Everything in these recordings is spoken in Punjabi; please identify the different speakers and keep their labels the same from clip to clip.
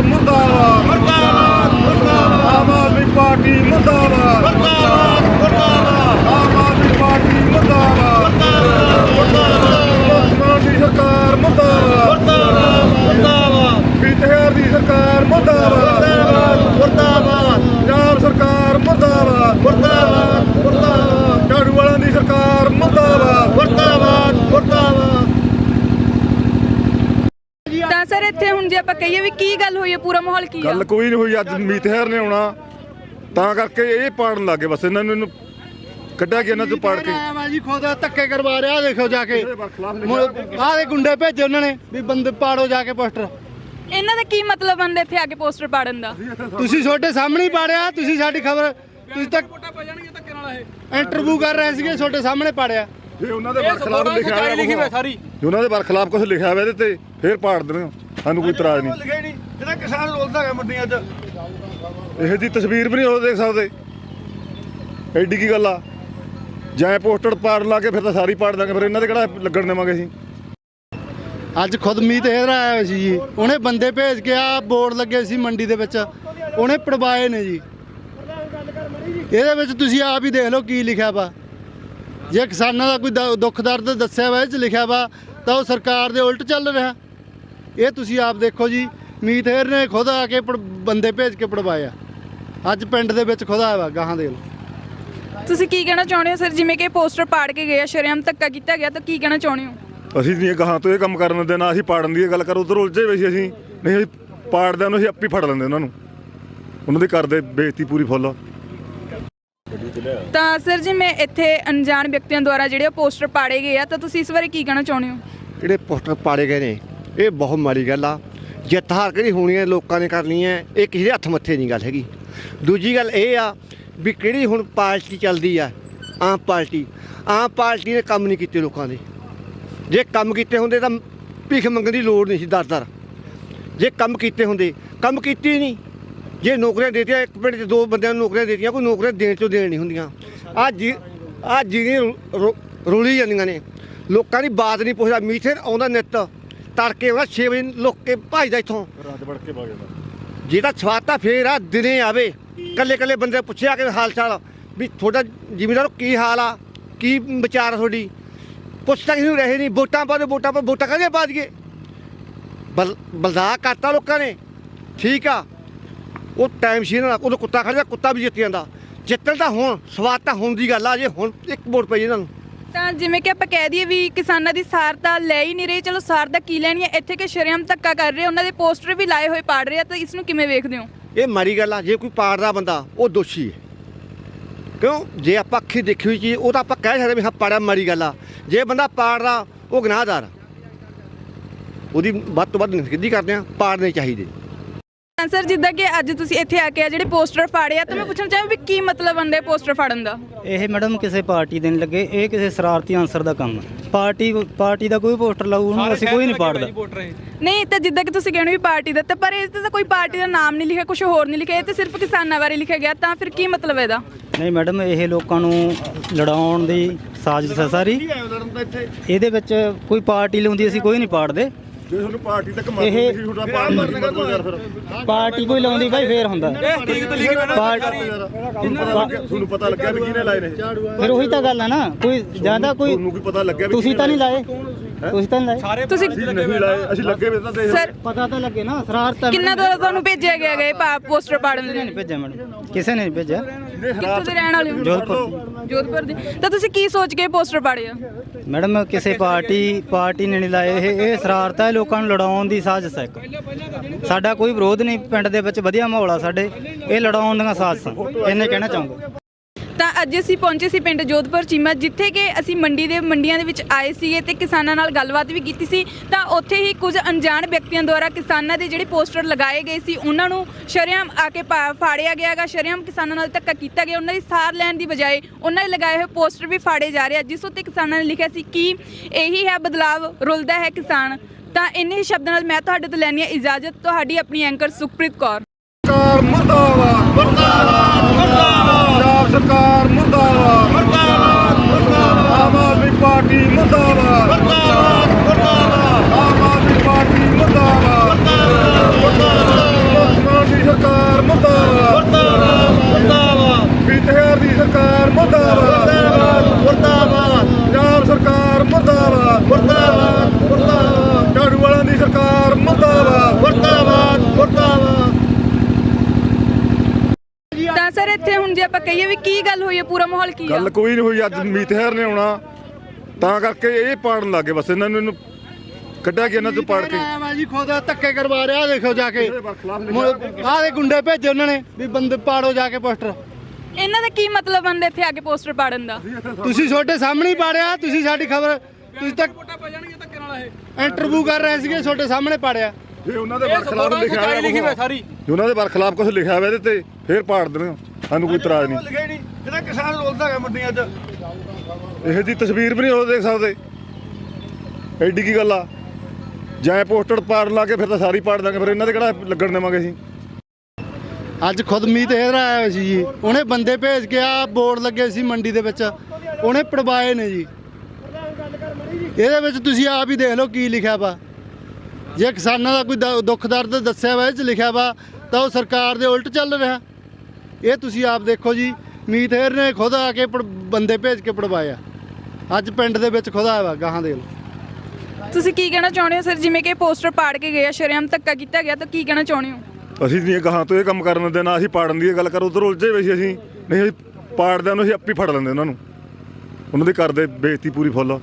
Speaker 1: ਸਰਕਾਰ
Speaker 2: ਮੁਰਦਾਬਾਦ ਮੁਰਦਾਬਾਦ ਮੁਰਦਾਬਾਦ ਆਮ ਆਦਮੀ ਪਾਰਟੀ ਮੁਰਦਾਬਾਦ ਮੁਰਦਾਬਾਦ ਮੁਰਦਾਬਾਦ ਆਮ ਆਦਮੀ ਪਾਰਟੀ ਮੁਰਦਾਬਾਦ ਮੁਰਦਾਬਾਦ ਮੁਰਦਾਬਾਦ ਦੀ ਸਰਕਾਰ ਮੁਰਦਾਬਾਦ ਮੁਰਦਾਬਾਦ ਮੁਰਦਾਬਾਦ ਬੀਤੇ ਦੀ ਸਰਕਾਰ ਮੁਰਦਾਬਾਦ ਮੁਰਦਾਬਾਦ ਮੁਰਦਾਬਾਦ
Speaker 1: ਸਰ ਇੱਥੇ ਹੁਣ ਜੇ ਆਪਾਂ ਕਹੀਏ ਵੀ ਕੀ ਗੱਲ ਹੋਈ ਹੈ ਪੂਰਾ ਮਾਹੌਲ ਕੀ ਆ?
Speaker 2: ਗੱਲ ਕੋਈ ਨਹੀਂ ਹੋਈ ਅੱਜ ਮੀਤਹਿਰ ਨੇ ਆਉਣਾ। ਤਾਂ ਕਰਕੇ ਇਹ ਪਾੜਨ ਲੱਗੇ ਬਸ ਇਹਨਾਂ ਨੂੰ ਇਹਨੂੰ ਕੱਢਿਆ ਗਿਆ ਇਹਨਾਂ ਤੋਂ ਪਾੜ ਕੇ।
Speaker 3: ਆਇਆ ਵਾ ਜੀ ਖੁਦ ਧੱਕੇ ਕਰਵਾ ਰਿਹਾ ਦੇਖੋ ਜਾ ਕੇ। ਆਹ ਦੇ ਗੁੰਡੇ ਭੇਜੇ ਉਹਨਾਂ ਨੇ ਵੀ ਬੰਦੇ ਪਾੜੋ ਜਾ ਕੇ ਪੋਸਟਰ।
Speaker 1: ਇਹਨਾਂ ਦਾ ਕੀ ਮਤਲਬ ਬਣਦਾ ਇੱਥੇ ਆ ਕੇ ਪੋਸਟਰ ਪਾੜਨ ਦਾ?
Speaker 3: ਤੁਸੀਂ ਤੁਹਾਡੇ ਸਾਹਮਣੇ ਹੀ ਪਾੜਿਆ ਤੁਸੀਂ ਸਾਡੀ ਖਬਰ ਤੁਸੀਂ ਤਾਂ ਇੰਟਰਵਿਊ ਕਰ ਰਹੇ ਸੀਗੇ ਤੁਹਾਡੇ ਸਾਹਮਣੇ ਪਾੜਿਆ।
Speaker 2: ਜੇ ਉਹਨਾਂ ਦੇ ਬਰਖਲਾਫ ਲਿਖਿਆ ਹੋਇਆ ਸਾਰੀ। ਜੇ ਉਹਨਾਂ ਦੇ ਬਰਖਲਾਫ ਕੁਝ ਲਿਖਿਆ ਹੋਇਆ ਇਹਦੇ ਤੇ ਫੇਰ ਪਾੜ ਦੇਣਾ। ਸਾਨੂੰ ਕੋਈ ਇਤਰਾਜ਼ ਨਹੀਂ।
Speaker 3: ਜਿਹੜਾ ਕਿਸਾਨ ਰੋਲਦਾ ਹੈ ਮੰਡੀਆਂ 'ਚ।
Speaker 2: ਇਹੋ ਜੀ ਤਸਵੀਰ ਵੀ ਨਹੀਂ ਉਹ ਦੇਖ ਸਕਦੇ। ਐਡੀ ਕੀ ਗੱਲ ਆ? ਜਾਂ ਪੋਸਟਰ ਪਾੜ ਲਾ ਕੇ ਫਿਰ ਤਾਂ ਸਾਰੀ ਪਾੜ ਦਾਂਗੇ ਫਿਰ ਇਹਨਾਂ ਦੇ ਕਿਹੜਾ ਲੱਗਣ ਦੇਵਾਂਗੇ ਅਸੀਂ?
Speaker 3: ਅੱਜ ਖੁਦ ਮੀਤ ਹੇਰਾ ਆਇਆ ਹੋਇਆ ਸੀ ਜੀ। ਉਹਨੇ ਬੰਦੇ ਭੇਜ ਕੇ ਆ ਬੋਰਡ ਲੱਗੇ ਸੀ ਮੰਡੀ ਦੇ ਵਿੱਚ। ਉਹਨੇ ਪੜਵਾਏ ਨੇ ਜੀ। ਇਹਦੇ ਵਿੱਚ ਤੁਸੀਂ ਆਪ ਹੀ ਦੇਖ ਲਓ ਕੀ ਲਿਖਿਆ ਵਾ। ਜੇ ਕਿਸਾਨਾਂ ਦਾ ਕੋਈ ਦੁੱਖ ਦਰਦ ਦੱਸਿਆ ਵਾ ਇਹ ਚ ਲਿਖਿਆ ਵਾ ਤਾਂ ਉਹ ਸਰਕਾਰ ਦੇ ਉਲਟ ਚੱਲ ਰਿਹਾ। ਇਹ ਤੁਸੀਂ ਆਪ ਦੇਖੋ ਜੀ ਮੀਤ ਹੇਰ ਨੇ ਖੁਦ ਆ ਕੇ ਬੰਦੇ ਭੇਜ ਕੇ ਪੜਵਾਏ ਆ। ਅੱਜ ਪਿੰਡ ਦੇ ਵਿੱਚ ਖੁਦ ਆਇਆ ਵਾ ਗਾਹਾਂ ਦੇ
Speaker 1: ਤੁਸੀਂ ਕੀ ਕਹਿਣਾ ਚਾਹੁੰਦੇ ਹੋ ਸਰ? ਜਿਵੇਂ ਕਿ ਪੋਸਟਰ ਪਾੜ ਕੇ ਗਏ ਆ ਸ਼ਰੇਆਮ ਧੱਕਾ ਕੀਤਾ ਗਿਆ ਤਾਂ ਕੀ ਕਹਿਣਾ ਚਾਹੁੰਦੇ ਹੋ?
Speaker 2: ਅਸੀਂ ਨਹੀਂ ਗਾਹਾਂ ਤੋਂ ਇਹ ਕੰਮ ਕਰਨ ਦੇਣਾ ਅਸੀਂ ਪਾੜਨ ਦੀ ਗੱਲ ਕਰ ਉਧਰ ਉਲਝੇ ਹੋਏ ਸੀ ਅਸੀਂ। ਨਹੀਂ ਅਸੀਂ ਪਾੜਦਿਆਂ ਨੂੰ ਅਸੀਂ ਆਪੇ ਫੜ ਲੈਂਦੇ ਉਹਨਾਂ ਨੂੰ। ਉਹਨਾਂ ਦੀ ਕਰਦੇ ਬੇਇੱਜ਼ਤੀ ਪੂਰੀ ਫੁੱਲ
Speaker 1: ਤਾਂ ਸਰ ਜੀ ਮੈਂ ਇੱਥੇ ਅਣਜਾਣ ਵਿਅਕਤੀਆਂ ਦੁਆਰਾ ਜਿਹੜੇ ਪੋਸਟਰ ਪਾੜੇ ਗਏ ਆ ਤਾਂ ਤੁਸੀਂ ਇਸ ਬਾਰੇ ਕੀ ਕਹਿਣਾ ਚਾਹੁੰਦੇ ਹੋ?
Speaker 4: ਜਿਹੜੇ ਪੋਸਟਰ ਪਾੜੇ ਗਏ ਨੇ ਇਹ ਬਹੁਤ ਮਾੜੀ ਗੱਲ ਆ। ਜਿੱਤ ਹਾਰ ਕਿਹੜੀ ਹੋਣੀ ਹੈ ਲੋਕਾਂ ਨੇ ਕਰਨੀ ਹੈ ਇਹ ਕਿਸੇ ਦੇ ਹੱਥ ਮੱਥੇ ਨਹੀਂ ਗੱਲ ਹੈਗੀ। ਦੂਜੀ ਗੱਲ ਇਹ ਆ ਵੀ ਕਿਹੜੀ ਹੁਣ ਪਾਰਟੀ ਚੱਲਦੀ ਆ, ਆਮ ਪਾਰਟੀ। ਆਮ ਪਾਰਟੀ ਨੇ ਕੰਮ ਨਹੀਂ ਕੀਤੇ ਲੋਕਾਂ ਦੇ। ਜੇ ਕੰਮ ਕੀਤੇ ਹੁੰਦੇ ਤਾਂ ਭਿੱਖ ਮੰਗਣ ਦੀ ਲੋੜ ਨਹੀਂ ਸੀ, ਦਰ ਦਰ। ਜੇ ਕੰਮ ਕੀਤੇ ਹੁੰਦੇ, ਕੰਮ ਕੀਤੇ ਨਹੀਂ। ਜੇ ਨੌਕਰੀਆਂ ਦੇਤੀਆਂ, ਇੱਕ ਪਿੰਡ 'ਚ ਦੋ ਬੰਦਿਆਂ ਨੂੰ ਨੌਕਰੀਆਂ ਦੇਤੀਆਂ, ਕੋਈ ਨੌਕਰੀਆਂ ਦੇਣ ਚੋਂ ਦੇਣ ਨਹੀਂ ਹੁੰਦੀਆਂ। ਆ ਜੀ ਆ ਜਿਹੜੀਆਂ ਰੁ- ਰੁਲੀ ਜਾਂਦੀਆਂ ਨੇ, ਲੋਕਾਂ ਦੀ ਬਾਤ ਨਹੀਂ ਪੁੱਛਦਾ ਮੀਥੇ ਆਉਂਦਾ ਨਿੱਤ। ਤੜਕੇ ਆਉਂਦਾ 6 ਵਜੇ ਲੋਕ ਕੇ ਭਜਦਾ ਇੱਥੋਂ।
Speaker 2: ਰਾਤ ਵੜ ਕੇ ਬਾਗੇ
Speaker 4: ਜਿਹਦਾ ਸਵਾਤਾ ਫੇਰ ਆ ਦਿਨੇ ਆਵੇ। ਕੱਲੇ ਕੱਲੇ ਬੰਦੇ ਪੁੱਛਿਆ ਕਿ ਹਾਲ ਚਾਲ ਵੀ ਤੁਹਾਡਾ ਜ਼ਿਮੀਦਾਰੋ ਕੀ ਹਾਲ ਆ? ਕੀ ਵਿਚਾਰ ਆ ਤੁਹਾਡੀ? ਪੁੱਛਦਾ ਕਿਸੇ ਨੂੰ ਰਹੇ ਨਹੀਂ ਵੋਟਾਂ ਪਾ ਦਿਓ ਵੋਟਾਂ ਪਾ ਵੋਟਾਂ ਕਾਹਦੇ ਪਾ ਦਈਏ? ਬਲ ਬਲਦਾ ਕਰਤਾ ਲੋਕਾਂ ਨੇ। ਠੀਕ ਆ। ਉਹ ਟਾਈਮ ਸੀ ਨਾ ਉਦੋਂ ਕੁੱਤਾ ਖੜਦਾ ਕੁੱਤਾ ਵੀ ਜਿੱਤ ਜਾਂਦਾ। ਜਿੱਤਣ ਤਾਂ ਹੁਣ ਸਵਾਦ ਤਾਂ ਹੁਣ ਦੀ ਗੱਲ ਆ ਜੇ ਹੁਣ ਇੱਕ ਵੋਟ ਪਈ ਇਹਨਾਂ ਨੂੰ।
Speaker 1: ਤਾਂ ਜਿਵੇਂ ਕਿ ਆਪਾਂ ਕਹਿ ਦਈਏ ਵੀ ਕਿਸਾਨਾਂ ਦੀ ਸਾਰ ਤਾਂ ਲੈ ਹੀ ਨਹੀਂ ਰਹੇ। ਚਲੋ ਸਾਰ ਦਾ ਕੀ ਲੈਣੀ ਹੈ? ਇੱਥੇ ਕਿ ਸ਼ਰੇਆਮ ਧੱਕਾ ਕਰ ਰਹੇ ਉਹਨਾਂ ਦੇ ਪੋਸਟਰ ਵੀ ਲਾਏ ਹੋਏ, ਪਾੜ ਰਹੇ ਆ। ਤਾਂ ਇਸ ਨੂੰ ਕਿਵੇਂ ਵੇਖਦੇ ਹੋ?
Speaker 4: ਇਹ ਮਾੜੀ ਗੱਲ ਆ, ਜੇ ਕੋਈ ਪਾੜਦਾ ਬੰਦਾ, ਉਹ ਦੋਸ਼ੀ ਹੈ। ਕਿਉਂ? ਜੇ ਆਪਾਂ ਅੱਖੀ ਦੇਖੀ ਹੋਈ ਚੀਜ਼, ਉਹ ਤਾਂ ਆਪਾਂ ਕਹਿ ਸਕਦੇ ਵੀ ਹਾਂ, ਪਾੜਿਆ ਮਾੜੀ ਗੱਲ ਆ। ਜੇ ਬੰਦਾ ਪਾੜਦਾ, ਉਹ ਗੁਨਾਹਗਾਰ ਆ। ਉਹਦੀ ਵੱਧ ਤੋਂ ਵੱਧ ਨਿਖੇਧੀ ਕਰਦੇ ਆ, ਪਾੜਨੇ ਚਾਹੀਦੇ।
Speaker 1: ਸਰ ਜਿੱਦਾਂ ਕਿ ਅੱਜ ਤੁਸੀਂ ਇੱਥੇ ਆ ਕੇ ਆ ਜਿਹੜੇ ਪੋਸਟਰ ਫਾੜੇ ਆ ਤਾਂ ਮੈਂ ਪੁੱਛਣਾ ਚਾਹਾਂ ਵੀ ਕੀ ਮਤਲਬ ਬਣਦਾ ਹੈ ਪੋਸਟਰ ਫਾੜਨ ਦਾ?
Speaker 5: ਇਹ ਮੈਡਮ ਕਿਸੇ ਪਾਰਟੀ ਦੇ ਨਹੀਂ ਲੱਗੇ ਇਹ ਕਿਸੇ ਸ਼ਰਾਰਤੀ ਅਨਸਰ ਦਾ ਕੰਮ ਹੈ ਪਾਰਟੀ ਪਾਰਟੀ ਦਾ ਕੋਈ ਪੋਸਟਰ ਲਾਊ ਉਹਨੂੰ ਅਸੀਂ ਕੋਈ ਨਹੀਂ ਪਾੜਦਾ।
Speaker 1: ਨਹੀਂ ਤਾਂ ਜਿੱਦਾਂ ਕਿ ਤੁਸੀਂ ਕਹਿੰਦੇ ਵੀ ਪਾਰਟੀ ਦਾ ਤਾਂ ਪਰ ਇਹ ਤੇ ਤਾਂ ਕੋਈ ਪਾਰਟੀ ਦਾ ਨਾਮ ਨਹੀਂ ਲਿਖਿਆ ਕੁਝ ਹੋਰ ਨਹੀਂ ਲਿਖਿਆ ਇਹ ਤੇ ਸਿਰਫ ਕਿਸਾਨਾਂ ਬਾਰੇ ਲਿਖਿਆ ਗਿਆ ਤਾਂ ਫਿਰ ਕੀ ਮਤਲਬ ਹੈ ਇਹਦਾ?
Speaker 5: ਨਹੀਂ ਮੈਡਮ ਇਹ ਲੋਕਾਂ ਨੂੰ ਲੜਾਉਣ ਦੀ ਸਾਜ਼ਿਸ਼ ਹੈ ਸਾਰੀ। ਇਹਦੇ ਵਿੱਚ ਕੋਈ ਪਾਰਟੀ ਲਾਉਂਦੀ ਅਸੀਂ ਕੋਈ ਨਹੀਂ ਪਾੜਦੇ।
Speaker 2: ਜੇ ਤੁਹਾਨੂੰ ਪਾਰਟੀ ਤੱਕ
Speaker 5: ਇਹ-
Speaker 2: ਤੁਹਾਡਾ ਫਿਰ।
Speaker 5: ਕੋਈ? ਲਾਉਂਦੀ ਭਾਈ ਫੇਰ ਹੁੰਦਾ। ਪਾਰਟੀ
Speaker 2: ਤੁਹਾਨੂੰ ਪਤਾ ਲੱਗਿਆ ਵੀ ਕਿਹਨੇ ਲਾਏ ਨੇ।
Speaker 5: ਫਿਰ ਉਹੀ ਤਾਂ ਗੱਲ ਹੈ ਨਾ ਕੋਈ ਜ਼ਿਆਦਾ ਕੋਈ
Speaker 2: ਤੁਹਾਨੂੰ ਕੀ ਪਤਾ ਲੱਗਿਆ ਵੀ
Speaker 5: ਤੁਸੀਂ ਤਾਂ ਨਹੀਂ ਲਾਏ। ਤੁਸੀਂ ਤਾਂ ਨਹੀਂ ਲਾਏ?
Speaker 1: ਤੁਸੀਂ
Speaker 2: ਨਹੀਂ ਲਾਏ ਅਸੀਂ ਲੱਗੇ ਵੇ ਤਾਂ ਦੇਖ
Speaker 1: ਸਰ
Speaker 5: ਪਤਾ ਤਾਂ ਲੱਗੇ ਨਾ ਸ਼ਰਾਰਤ
Speaker 1: ਕਿੰਨਾ ਦੁਆਰਾ ਤੁਹਾਨੂੰ ਭੇਜਿਆ ਗਿਆ ਇਹ ਪੋਸਟਰ ਪਾੜਨ ਲਈ?
Speaker 5: ਨਹੀਂ ਭੇਜਿਆ ਮੈਡਮ ਕਿਸੇ ਨੇ ਨਹੀਂ ਭੇਜਿਆ।
Speaker 1: ਕਿੱਥੋਂ ਦੇ ਰਹਿਣ ਵਾਲੇ ਹੋ?
Speaker 5: ਜੋਧਪੁਰ।
Speaker 1: ਜੋਧਪੁਰ ਦੇ। ਤਾਂ ਤੁਸੀਂ ਕੀ ਸੋਚ ਕੇ ਪੋਸਟਰ ਪਾੜੇ ਆ?
Speaker 5: ਮੈਡਮ ਕਿਸੇ ਪਾਰਟੀ ਪਾਰਟੀ ਨੇ ਨਹੀਂ ਲਾਏ। ਇਹ ਇਹ ਸ਼ਰਾਰਤ ਹੈ ਲੋਕਾਂ ਨੂੰ ਲੜਾਉਣ ਦੀ ਸਾਜ਼ਿਸ਼ ਹੈ ਇੱਕ। ਸਾਡਾ ਕੋਈ ਵਿਰੋਧ ਨਹੀਂ ਪਿੰਡ ਦੇ ਵਿੱਚ ਵਧੀਆ ਮਾਹੌਲ ਆ ਸਾਡੇ। ਇਹ ਲੜਾਉਣ ਦੀਆਂ ਸਾਜ਼ਿਸ਼ਾਂ। ਇਹਨੇ ਕਹਿਣਾ ਚਾਹੂੰਗਾ।
Speaker 1: ਤਾਂ ਅੱਜ ਅਸੀਂ ਪਹੁੰਚੇ ਸੀ ਪਿੰਡ ਜੋਧਪੁਰ ਚੀਮਾ, ਜਿੱਥੇ ਕਿ ਅਸੀਂ ਮੰਡੀ ਦੇ ਮੰਡੀਆਂ ਦੇ ਵਿੱਚ ਆਏ ਸੀਗੇ ਤੇ ਕਿਸਾਨਾਂ ਨਾਲ ਗੱਲਬਾਤ ਵੀ ਕੀਤੀ ਸੀ। ਤਾਂ ਉੱਥੇ ਹੀ ਕੁਝ ਅਣਜਾਣ ਵਿਅਕਤੀਆਂ ਦੁਆਰਾ ਕਿਸਾਨਾਂ ਦੇ ਜਿਹੜੇ ਪੋਸਟਰ ਲਗਾਏ ਗਏ ਸੀ, ਉਹਨਾਂ ਨੂੰ ਸ਼ਰੇਆਮ ਆ ਕੇ ਪਾ- ਫਾੜਿਆ ਗਿਆਗਾ ਸ਼ਰੇਆਮ ਕਿਸਾਨਾਂ ਨਾਲ ਧੱਕਾ ਕੀਤਾ ਗਿਆ, ਉਹਨਾਂ ਦੀ ਸਾਰ ਲੈਣ ਦੀ ਬਜਾਏ ਉਹਨਾਂ ਦੇ ਲਗਾਏ ਹੋਏ ਪੋਸਟਰ ਵੀ ਫਾੜੇ ਜਾ ਰਹੇ ਆ, ਜਿਸ ਉੱਤੇ ਕਿਸਾਨਾਂ ਨੇ ਲਿਖਿਆ ਸੀ ਕਿ ਇਹੀ ਹੈ ਬਦਲਾਵ, ਰੁਲਦਾ ਹੈ ਕਿਸਾਨ। ਤਾਂ ਇੰਨੇ ਹੀ ਸ਼ਬਦਾਂ ਨਾਲ ਮੈਂ ਤੁਹਾਡੇ ਤੋਂ ਲੈਣੀ ਹੈ ਇਜਾਜ਼ਤ। ਤੁਹਾਡੀ ਆਪਣੀ ਐਂਕਰ ਸੁਖਪ੍ਰੀਤ ਕੌਰ।
Speaker 2: ਸਰਕਾਰ ਮੁਰਦਾਬਾਦ ਮੁਰਦਾਬਾਦ ਮੁਰਦਾਬਾਦ। ਸਰਕਾਰ ਮੁਰਦਾਬਾਦ ਮੁਰਦਾਬਾਦ ਮੁਰਦਾਬਾਦ। ਆਮ ਆਦਮੀ ਪਾਰਟੀ ਮੁਰਦਾਬਾਦ ਮੁਰਦਾਬਾਦ ਮੁਰਦਾਬਾਦ ਆਮ ਆਦਮੀ ਪਾਰਟੀ ਮੁਰਦਾਬਾਦ ਮੁਰਦਾਬਾਦ ਦੀ ਸਰਕਾਰ ਮੁਰਦਾਬਾਦ ਮੁਰਦਾਬਾਦ ਮੁਰਦਾਬਾਦ ਬਿਤਹਾਰ ਦੀ ਸਰਕਾਰ ਮੁਰਦਾਬਾਦ ਮੁਰਦਾਬਾਦ ਪੰਜਾਬ ਸਰਕਾਰ ਮੁਰਦਾਬਾਦ ਮੁਰਦਾਬਾਦ ਮੁਰਦਾਬਾਦ ਝਾੜੂ ਵਾਲਿਆਂ ਦੀ ਸਰਕਾਰ ਮੁਰਦਾਬਾਦ ਮੁਰਦਾਬਾਦ ਮੁਰਦਾਬਾਦ
Speaker 1: ਤਾਂ ਸਰ ਇੱਥੇ ਹੁਣ ਜੇ ਆਪਾਂ ਕਹੀਏ ਵੀ ਕੀ ਗੱਲ ਹੋਈ ਹੈ ਪੂਰਾ ਮਾਹੌਲ ਕੀ ਆ?
Speaker 2: ਗੱਲ ਕੋਈ ਨਹੀਂ ਹੋਈ ਅੱਜ ਮੀਤਹਿਰ ਨੇ ਆਉਣਾ। ਤਾਂ ਕਰਕੇ ਇਹ ਪਾੜਨ ਲੱਗੇ ਬਸ ਇਹਨਾਂ ਨੂੰ ਇਹਨੂੰ ਕੱਢਿਆ ਗਿਆ ਇਹਨਾਂ ਤੋਂ ਪਾੜ ਕੇ।
Speaker 3: ਆਇਆ ਵਾ ਜੀ ਖੁਦ ਧੱਕੇ ਕਰਵਾ ਰਿਹਾ ਦੇਖੋ ਜਾ ਕੇ। ਆਹ ਦੇ ਗੁੰਡੇ ਭੇਜੇ ਉਹਨਾਂ ਨੇ ਵੀ ਬੰਦੇ ਪਾੜੋ ਜਾ ਕੇ ਪੋਸਟਰ।
Speaker 1: ਇਹਨਾਂ ਦਾ ਕੀ ਮਤਲਬ ਬੰਦੇ ਇੱਥੇ ਆ ਕੇ ਪੋਸਟਰ ਪਾੜਨ ਦਾ?
Speaker 3: ਤੁਸੀਂ ਛੋਟੇ ਸਾਹਮਣੇ ਹੀ ਪਾੜਿਆ ਤੁਸੀਂ ਸਾਡੀ ਖਬਰ ਤੁਸੀਂ ਤੱਕ ਇੰਟਰਵਿਊ ਕਰ ਰਹੇ ਸੀਗੇ ਛੋਟੇ ਸਾਹਮਣੇ ਪਾੜਿਆ।
Speaker 2: ਜੇ ਉਹਨਾਂ ਦੇ ਬਰਖਲਾਫ ਲਿਖਿਆ ਹੋਇਆ ਲਿਖੀ ਹੋਈ ਸਾਰੀ। ਜੇ ਉਹਨਾਂ ਦੇ ਬਰਖਲਾਫ ਕੁਝ ਲਿਖਿਆ ਹੋਇਆ ਇਹਦੇ ਤੇ ਫੇਰ ਪਾੜ ਦੇਣਾ। ਸਾਨੂੰ ਕੋਈ ਇਤਰਾਜ਼ ਨਹੀਂ। ਲਿਖਿਆ ਨਹੀਂ। ਜਿਹੜਾ ਕਿਸਾਨ ਰੋਲਦਾ ਹੈ ਮੰਡੀਆਂ 'ਚ। ਇਹੋ ਜੀ ਤਸਵੀਰ ਵੀ ਨਹੀਂ ਉਹ ਦੇਖ ਸਕਦੇ। ਐਡੀ ਕੀ ਗੱਲ ਆ? ਜਾਂ ਪੋਸਟਰ ਪਾੜ ਲਾ ਕੇ ਫਿਰ ਤਾਂ ਸਾਰੀ ਪਾੜ ਦਾਂਗੇ ਫਿਰ ਇਹਨਾਂ ਦੇ ਕਿਹੜਾ ਲੱਗਣ ਦੇਵਾਂਗੇ ਅਸੀਂ?
Speaker 3: ਅੱਜ ਖੁਦ ਮੀਤ ਹੇਰ ਆਇਆ ਹੋਇਆ ਸੀ ਜੀ। ਉਹਨੇ ਬੰਦੇ ਭੇਜ ਕੇ ਆ ਬੋਰਡ ਲੱਗੇ ਸੀ ਮੰਡੀ ਦੇ ਵਿੱਚ। ਉਹਨੇ ਪੜਵਾਏ ਨੇ ਜੀ। ਇਹਦੇ ਵਿੱਚ ਤੁਸੀਂ ਆਪ ਹੀ ਦੇਖ ਲਓ ਕੀ ਲਿਖਿਆ ਵਾ। ਜੇ ਕਿਸਾਨਾਂ ਦਾ ਕੋਈ ਦ- ਦੁੱਖ ਦਰਦ ਦੱਸਿਆ ਵਾ ਇਹ ਚ ਲਿਖਿਆ ਵਾ ਤਾਂ ਉਹ ਸਰਕਾਰ ਦੇ ਉਲਟ ਚੱਲ ਰਿਹਾ। ਇਹ ਤੁਸੀਂ ਆਪ ਦੇਖੋ ਜੀ ਮੀਤ ਹੇਰ ਨੇ ਖੁਦ ਆ ਕੇ ਪੜ- ਬੰਦੇ ਭੇਜ ਕੇ ਪੜਵਾਇਆ ਅੱਜ ਪਿੰਡ ਦੇ ਵਿੱਚ ਖੁਦ ਆਇਆ ਵਾ ਗਾਹਾਂ ਦੇ
Speaker 1: ਤੁਸੀਂ ਕੀ ਕਹਿਣਾ ਚਾਹੁੰਦੇ ਹੋ ਸਰ? ਜਿਵੇਂ ਕਿ ਪੋਸਟਰ ਪਾੜ ਕੇ ਗਏ ਆ ਸ਼ਰੇਆਮ ਧੱਕਾ ਕੀਤਾ ਗਿਆ ਤਾਂ ਕੀ ਕਹਿਣਾ ਚਾਹੁੰਦੇ ਹੋ?
Speaker 2: ਅਸੀਂ ਨਹੀਂ ਗਾਹਾਂ ਤੋਂ ਇਹ ਕੰਮ ਕਰਨ ਦੇ ਨਾ ਅਸੀਂ ਪਾੜਨ ਦੀ ਗੱਲ ਕਰ ਉਧਰ ਉਲਝੇ ਹੋਏ ਸੀ ਅਸੀਂ। ਨਹੀਂ ਅਸੀਂ ਪਾੜਦਿਆਂ ਨੂੰ ਅਸੀਂ ਆਪੇ ਫੜ ਲੈਂਦੇ ਉਹਨਾਂ ਨੂੰ। ਉਹਨਾਂ ਦੀ ਕਰਦੇ ਬੇਇੱਜ਼ਤੀ ਪੂਰੀ ਫੁੱਲ।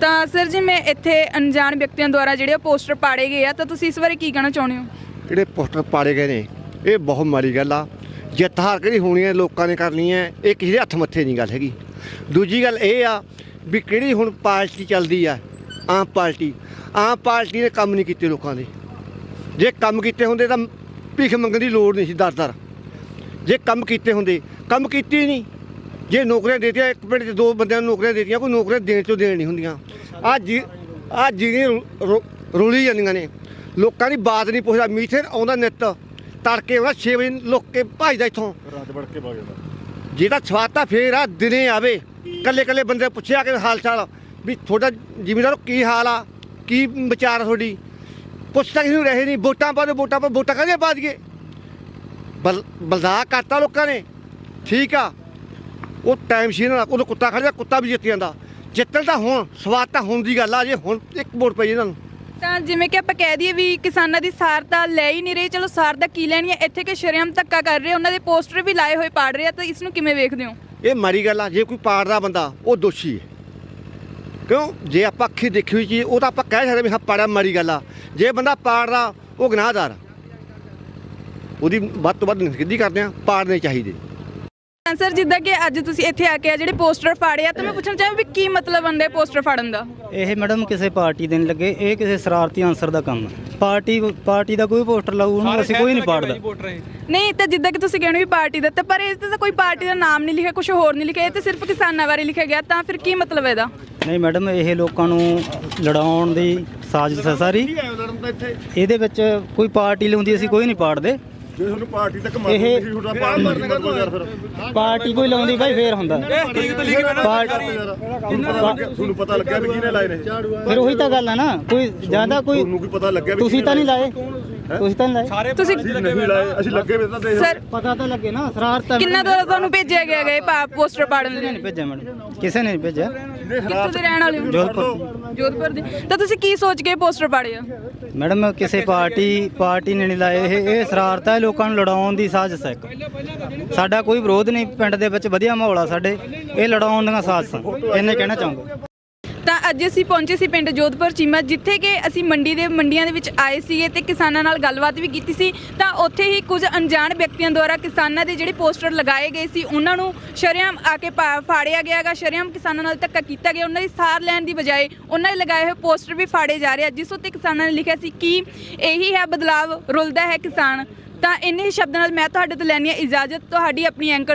Speaker 1: ਤਾਂ ਸਰ ਜਿਵੇਂ ਇੱਥੇ ਅਣਜਾਣ ਵਿਅਕਤੀਆਂ ਦੁਆਰਾ ਜਿਹੜੇ ਪੋਸਟਰ ਪਾੜੇ ਗਏ ਆ ਤਾਂ ਤੁਸੀਂ ਇਸ ਬਾਰੇ ਕੀ ਕਹਿਣਾ ਚਾਹੁੰਦੇ ਹੋ?
Speaker 4: ਜਿਹੜੇ ਪੋਸਟਰ ਪਾੜੇ ਗਏ ਨੇ ਇਹ ਬਹੁਤ ਮਾੜੀ ਗੱਲ ਆ। ਜਿੱਤ ਹਾਰ ਕਿਹੜੀ ਹੋਣੀ ਹੈ ਲੋਕਾਂ ਨੇ ਕਰਨੀ ਹੈ ਇਹ ਕਿਸੇ ਦੇ ਹੱਥ ਮੱਥੇ ਨਹੀਂ ਗੱਲ ਹੈਗੀ। ਦੂਜੀ ਗੱਲ ਇਹ ਆ ਵੀ ਕਿਹੜੀ ਹੁਣ ਪਾਰਟੀ ਚੱਲਦੀ ਆ ਆਮ ਪਾਰਟੀ। ਆਮ ਪਾਰਟੀ ਨੇ ਕੰਮ ਨਹੀਂ ਕੀਤੇ ਲੋਕਾਂ ਦੇ। ਜੇ ਕੰਮ ਕੀਤੇ ਹੁੰਦੇ ਤਾਂ ਭਿੱਖ ਮੰਗਣ ਦੀ ਲੋੜ ਨਹੀਂ ਸੀ ਦਰ ਦਰ ਜੇ ਕੰਮ ਕੀਤੇ ਹੁੰਦੇ ਕੰਮ ਕੀਤੇ ਨਹੀਂ ਜੇ ਨੌਕਰੀਆਂ ਦੇਤੀਆਂ ਇੱਕ ਪਿੰਡ 'ਚ ਦੋ ਬੰਦਿਆਂ ਨੂੰ ਨੌਕਰੀਆਂ ਦੇਤੀਆਂ ਕੋਈ ਨੌਕਰੀਆਂ ਦੇਣ ਚੋਂ ਦੇਣ ਨਹੀਂ ਹੁੰਦੀਆਂ। ਆ ਜੀ ਆ ਜਿਹੜੀ ਰੁਲੀ ਜਾਂਦੀਆਂ ਨੇ। ਲੋਕਾਂ ਦੀ ਬਾਤ ਨਹੀਂ ਪੁੱਛਦਾ ਮੀਥੇ ਆਉਂਦਾ ਨਿੱਤ। ਤੜਕੇ ਆਉਂਦਾ 6 ਵਜੇ ਲੋਕ ਕੇ ਭਜਦਾ ਇੱਥੋਂ।
Speaker 2: ਰਾਤ ਵੜ ਕੇ ਵਗ ਜਾਂਦਾ।
Speaker 4: ਜਿਹਦਾ ਸਵਾਤਾ ਫੇਰ ਆ ਦਿਨੇ ਆਵੇ। ਕੱਲੇ ਕੱਲੇ ਬੰਦੇ ਪੁੱਛਿਆ ਕਿ ਹਾਲ ਚਾਲ ਵੀ ਤੁਹਾਡਾ ਜ਼ਿਮੀਦਾਰ ਕੀ ਹਾਲ ਆ? ਕੀ ਵਿਚਾਰ ਆ ਤੁਹਾਡੀ? ਪੁੱਛਦਾ ਕਿਸੇ ਨੂੰ ਰਹੇ ਨਹੀਂ। ਵੋਟਾਂ ਪਾ ਦਿਓ ਵੋਟਾਂ ਪਾ ਵੋਟਾਂ ਕਦੇ ਪਾ ਦਈਏ? ਬਲ ਬਲਦਾ ਕਰਤਾ ਲੋਕਾਂ ਨੇ। ਠੀਕ ਆ। ਉਹ ਟਾਈਮ ਸੀ ਨਾ ਉਹਨੂੰ ਕੁੱਤਾ ਖੜ ਜਾ ਕੁੱਤਾ ਵੀ ਜਿੱਤ ਜਾਂਦਾ। ਜਿੱਤਣ ਤਾਂ ਹੁਣ ਸਵਾਦ ਤਾਂ ਹੁਣ ਦੀ ਗੱਲ ਆ ਜੇ ਹੁਣ ਇੱਕ ਵੋਟ ਪਈ ਇਹਨਾਂ ਨੂੰ।
Speaker 1: ਤਾਂ ਜਿਵੇਂ ਕਿ ਆਪਾਂ ਕਹਿ ਦਈਏ ਵੀ ਕਿਸਾਨਾਂ ਦੀ ਸਾਰ ਤਾਂ ਲੈ ਹੀ ਨਹੀਂ ਰਹੇ ਚਲੋ ਸਾਰ ਦਾ ਕੀ ਲੈਣੀ ਹੈ ਇੱਥੇ ਕਿ ਸ਼ਰੇਆਮ ਧੱਕਾ ਕਰ ਰਹੇ ਉਹਨਾਂ ਦੇ ਪੋਸਟਰ ਵੀ ਲਾਏ ਹੋਏ ਪਾੜ ਰਹੇ ਆ ਤਾਂ ਇਸ ਨੂੰ ਕਿਵੇਂ ਵੇਖਦੇ ਹੋ?
Speaker 4: ਇਹ ਮਾਰੀ ਗੱਲ ਆ ਜੇ ਕੋਈ ਪਾੜਦਾ ਬੰਦਾ ਉਹ ਦੋਸ਼ੀ ਹੈ। ਕਿਉਂ? ਜੇ ਆਪਾਂ ਅੱਖੀ ਦੇਖੀ ਹੋਈ ਚੀਜ਼ ਉਹ ਤਾਂ ਆਪਾਂ ਕਹਿ ਸਕਦੇ ਵੀ ਹਾਂ ਪਾੜਾ ਮਾਰੀ ਗੱਲ ਆ। ਜੇ ਬੰਦਾ ਪਾੜਦਾ ਉਹ ਗੁਨਾਹਦਾਰ ਆ। ਉਹਦੀ ਵੱਧ ਤੋਂ ਵੱਧ ਨਿਖੇਧੀ ਕਰਦੇ ਆ ਪਾੜਨੇ ਚਾਹੀਦੇ।
Speaker 1: ਸਰ ਜਿੱਦਾਂ ਕਿ ਅੱਜ ਤੁਸੀਂ ਇੱਥੇ ਆ ਕੇ ਆ ਜਿਹੜੇ ਪੋਸਟਰ ਫਾੜੇ ਆ ਤਾਂ ਮੈਂ ਪੁੱਛਣਾ ਚਾਹਾਂ ਵੀ ਕੀ ਮਤਲਬ ਬੰਦੇ ਪੋਸਟਰ ਫਾੜਨ ਦਾ?
Speaker 5: ਇਹ ਮੈਡਮ ਕਿਸੇ ਪਾਰਟੀ ਦੇ ਨਹੀਂ ਲੱਗੇ ਇਹ ਕਿਸੇ ਸ਼ਰਾਰਤੀ ਅਨਸਰ ਦਾ ਕੰਮ ਹੈ ਪਾਰਟੀ ਪਾਰਟੀ ਦਾ ਕੋਈ ਪੋਸਟਰ ਲਾਊ ਉਹਨੂੰ ਅਸੀਂ ਕੋਈ ਨਹੀਂ ਪਾੜਦਾ।
Speaker 1: ਨਹੀਂ ਤਾਂ ਜਿੱਦਾਂ ਕਿ ਤੁਸੀਂ ਕਹਿੰਦੇ ਵੀ ਪਾਰਟੀ ਦਾ ਤਾਂ ਪਰ ਇਹ ਤੇ ਤਾਂ ਕੋਈ ਪਾਰਟੀ ਦਾ ਨਾਮ ਨਹੀਂ ਲਿਖਿਆ ਕੁਝ ਹੋਰ ਨਹੀਂ ਲਿਖਿਆ ਇਹ ਤੇ ਸਿਰਫ ਕਿਸਾਨਾਂ ਬਾਰੇ ਲਿਖਿਆ ਗਿਆ ਤਾਂ ਫਿਰ ਕੀ ਮਤਲਬ ਹੈ ਇਹਦਾ?
Speaker 5: ਨਹੀਂ ਮੈਡਮ ਇਹ ਲੋਕਾਂ ਨੂੰ ਲੜਾਉਣ ਦੀ ਸਾਜ਼ਿਸ਼ ਹੈ ਸਾਰੀ ਇਹਦੇ ਵਿੱਚ ਕੋਈ ਪਾਰਟੀ ਲਾਉਂਦੀ ਅਸੀਂ ਕੋਈ ਨਹੀਂ ਪਾੜਦੇ।
Speaker 2: ਜੇ ਤੁਹਾਨੂੰ ਪਾਰਟੀ ਤੱਕ
Speaker 5: ਇਹ-
Speaker 2: ਤੁਹਾਡਾ ਮਾਰਨੇ ਯਾਰ ਫਿਰ।
Speaker 5: ਪਾਰਟੀ ਕੋਈ ਲਾਉਂਦੀ ਭਾਈ ਫੇਰ ਹੁੰਦਾ। ਪਾਰਟੀ
Speaker 2: ਤੁਹਾਨੂੰ ਪਤਾ ਲੱਗਿਆ ਵੀ ਕਿਹਨੇ ਲਾਏ ਨੇ।
Speaker 5: ਫਿਰ ਉਹੀ ਤਾਂ ਗੱਲ ਹੈ ਨਾ ਕੋਈ ਜ਼ਿਆਦਾ ਕੋਈ
Speaker 2: ਤੁਹਾਨੂੰ ਕੀ ਪਤਾ ਲੱਗਿਆ ਵੀ
Speaker 5: ਤੁਸੀਂ ਤਾਂ ਨਹੀਂ ਲਾਏ? ਤੁਸੀਂ? ਤਾਂ ਨਹੀਂ ਲਾਏ।
Speaker 1: ਤੁਸੀਂ
Speaker 2: ਅਸੀਂ ਨਹੀਂ ਲਾਏ ਅਸੀਂ ਲੱਗੇ ਵੇ ਤਾਂ ਦੇਖ।
Speaker 1: ਸਰ
Speaker 5: ਪਤਾ ਤਾਂ ਲੱਗੇ ਨਾ ਸ਼ਰਾਰਤ
Speaker 1: ਕਿੰਨਾ ਦੁਆਰਾ ਤੁਹਾਨੂੰ ਭੇਜਿਆ ਗਿਆ ਹੈ ਪੋਸਟਰ ਪਾੜਨ ਲਈ?
Speaker 5: ਨਹੀਂ ਭੇਜਿਆ ਮੈਡਮ। ਕਿਸੇ ਨੇ ਨਹੀਂ ਭੇਜਿਆ।
Speaker 1: ਕਿੱਥੋਂ ਦੇ ਰਹਿਣ ਵਾਲੇ ਹੋ?
Speaker 5: ਜੋਧਪੁਰ
Speaker 1: ਜੋਧਪੁਰ ਦੇ। ਤਾਂ ਤੁਸੀਂ ਕੀ ਸੋਚ ਕੇ ਪੋਸਟਰ ਪਾੜੇ ਆ?
Speaker 5: ਮੈਡਮ ਕਿਸੇ ਪਾਰਟੀ ਪਾਰਟੀ ਨੇ ਨਹੀਂ ਲਾਏ। ਇਹ ਇਹ ਸ਼ਰਾਰਤ ਹੈ ਲੋਕਾਂ ਨੂੰ ਲੜਾਉਣ ਦੀ ਸਾਜ਼ਿਸ਼ ਹੈ ਇੱਕ। ਸਾਡਾ ਕੋਈ ਵਿਰੋਧ ਨਹੀਂ ਪਿੰਡ ਦੇ ਵਿੱਚ ਵਧੀਆ ਮਾਹੌਲ ਆ ਸਾਡੇ। ਇਹ ਲੜਾਉਣ ਦੀਆਂ ਸਾਜ਼ਿਸ਼ਾਂ। ਇਹਨੇ ਕਹਿਣਾ ਚਾਹੂੰਗਾ
Speaker 1: ਤਾਂ ਅੱਜ ਅਸੀਂ ਪਹੁੰਚੇ ਸੀ ਪਿੰਡ ਜੋਧਪੁਰ ਚੀਮਾ, ਜਿੱਥੇ ਕਿ ਅਸੀਂ ਮੰਡੀ ਦੇ, ਮੰਡੀਆਂ ਦੇ ਵਿੱਚ ਆਏ ਸੀਗੇ ਤੇ ਕਿਸਾਨਾਂ ਨਾਲ ਗੱਲਬਾਤ ਵੀ ਕੀਤੀ ਸੀ। ਤਾਂ ਉੱਥੇ ਹੀ ਕੁਝ ਅਣਜਾਣ ਵਿਅਕਤੀਆਂ ਦੁਆਰਾ ਕਿਸਾਨਾਂ ਦੇ ਜਿਹੜੇ ਪੋਸਟਰ ਲਗਾਏ ਗਏ ਸੀ, ਉਹਨਾਂ ਨੂੰ ਸ਼ਰੇਆਮ ਆ ਕੇ ਪਾ- ਫਾੜਿਆ ਗਿਆਗਾ ਸ਼ਰੇਆਮ ਕਿਸਾਨਾਂ ਨਾਲ ਧੱਕਾ ਕੀਤਾ ਗਿਆ। ਉਹਨਾਂ ਦੀ ਸਾਰ ਲੈਣ ਦੀ ਬਜਾਏ ਉਹਨਾਂ ਦੇ ਲਗਾਏ ਹੋਏ ਪੋਸਟਰ ਵੀ ਫਾੜੇ ਜਾ ਰਹੇ ਆ, ਜਿਸ ਉੱਤੇ ਕਿਸਾਨਾਂ ਨੇ ਲਿਖਿਆ ਸੀ ਕਿ ਇਹੀ ਹੈ ਬਦਲਾਵ, ਰੁਲਦਾ ਹੈ ਕਿਸਾਨ। ਤਾਂ ਇੰਨੇ ਹੀ ਸ਼ਬਦਾਂ ਨਾਲ ਮੈਂ ਤੁਹਾਡੇ ਤੋਂ ਲੈਣੀ ਹੈ ਇਜਾਜ਼ਤ। ਤੁਹਾਡੀ ਆਪਣੀ ਐਂਕਰ